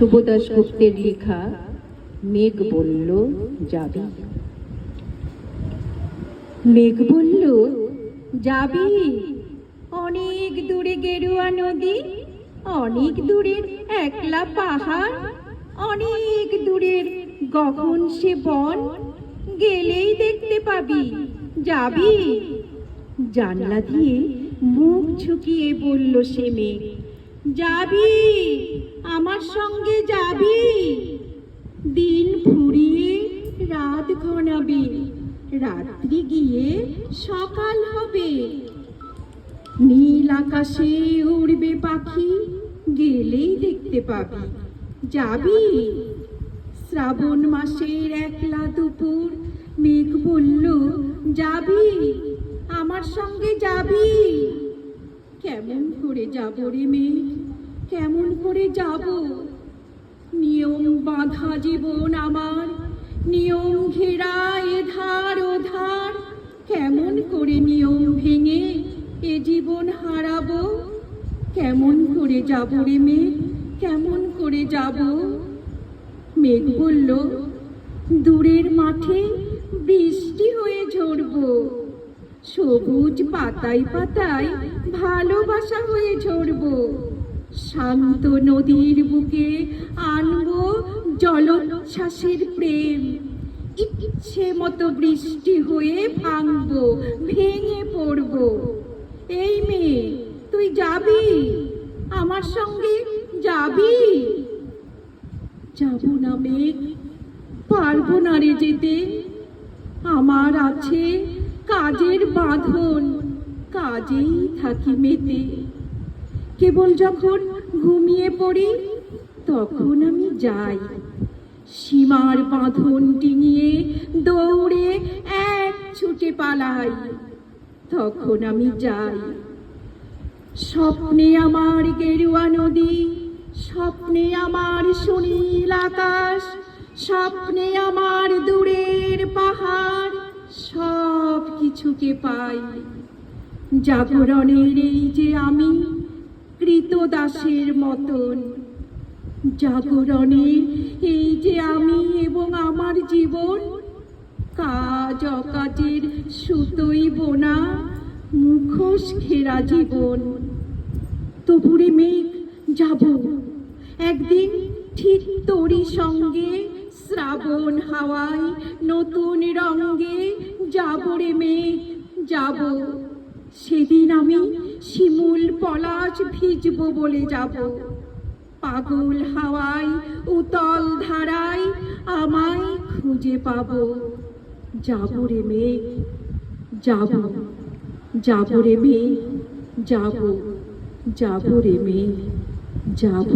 শুভদাস গুপ্তের লেখা, মেঘ বলল, যাবি। মেঘ বলল, যাবি। অনেক দূরে গেরুয়া নদী, অনেক দূরের একলা পাহাড়, অনেক দূরের গগন সে বন, গেলেই দেখতে পাবি, যাবি। জানলা দিয়ে মুখ ঝুঁকিয়ে বলল সে মেঘ যাবি? আমার সঙ্গে যাবি? দিন ফুরিয়ে রাত ঘনাবে। রাত্রি গিয়ে সকাল হবে। নীল আকাশে উড়বে পাখি, গেলেই দেখতে পাবি। যাবি? শ্রাবণ মাসের একলা দুপুর, মেঘ বলল, যাবি? আমার সঙ্গে যাবি? যাব রে মেঘ কেমন করে যাব? নিয়ম বাঁধা জীবন আমার, নিয়ম ঘেরা এধার ওধার কেমন করে নিয়ম ভেঙে এ জীবন হারাবো? কেমন করে যাব রে মেঘ কেমন করে যাব? মেঘ বলল, দূরের মাঠে বৃষ্টি হয়ে ঝরবো সবুজ পাতায় পাতায় ভালোবাসা হয়ে ঝরবো। শান্ত নদীর বুকে আনব জলোচ্ছ্বাসের প্রেম। ইচ্ছে মতো বৃষ্টি হয়ে ভাঙবো, ভেঙে পড়ব। এই মেয়ে, তুই যাবি? আমার সঙ্গে যাবি? যাব না মেঘ পারব না রে যেতে। আমার আছে কাজের বাঁধন। কাজেই থাকি মেতে। কেবল যখন ঘুমিয়ে পড়ি, তখন আমি যাই। সীমার বাঁধন ডিঙিয়ে দৌড়ে এক ছুটে পালাই। তখন আমি যাই। স্বপ্নে আমার গেরুয়া নদী, স্বপ্নে আমার সুনীল আকাশ, স্বপ্নে আমার দূরের পাহাড় সব কিছুকে পাই। জাগরণের এই যে আমি কৃতদাসের মতন জাগরণে এই যে আমি এবং আমার জীবন, কাজ অকাজের সুতোই বোনা মুখোশ ঘেরা জীবন। তবুরে মেঘ, যাব। একদিন ঠিক তোরই সঙ্গে শ্রাবণ হাওয়ায় নতুন রঙ্গে যাব রে মেঘ, যাব। সেদিন আমি শিমুল পলাশ ভিজব বলে যাব। পাগল হাওয়ায়, উতল ধারায় আমায় খুঁজে পাবো। যাব রে মেঘ, যাব যাব রে মেঘ, যাব যাব রে মেঘ, যাব।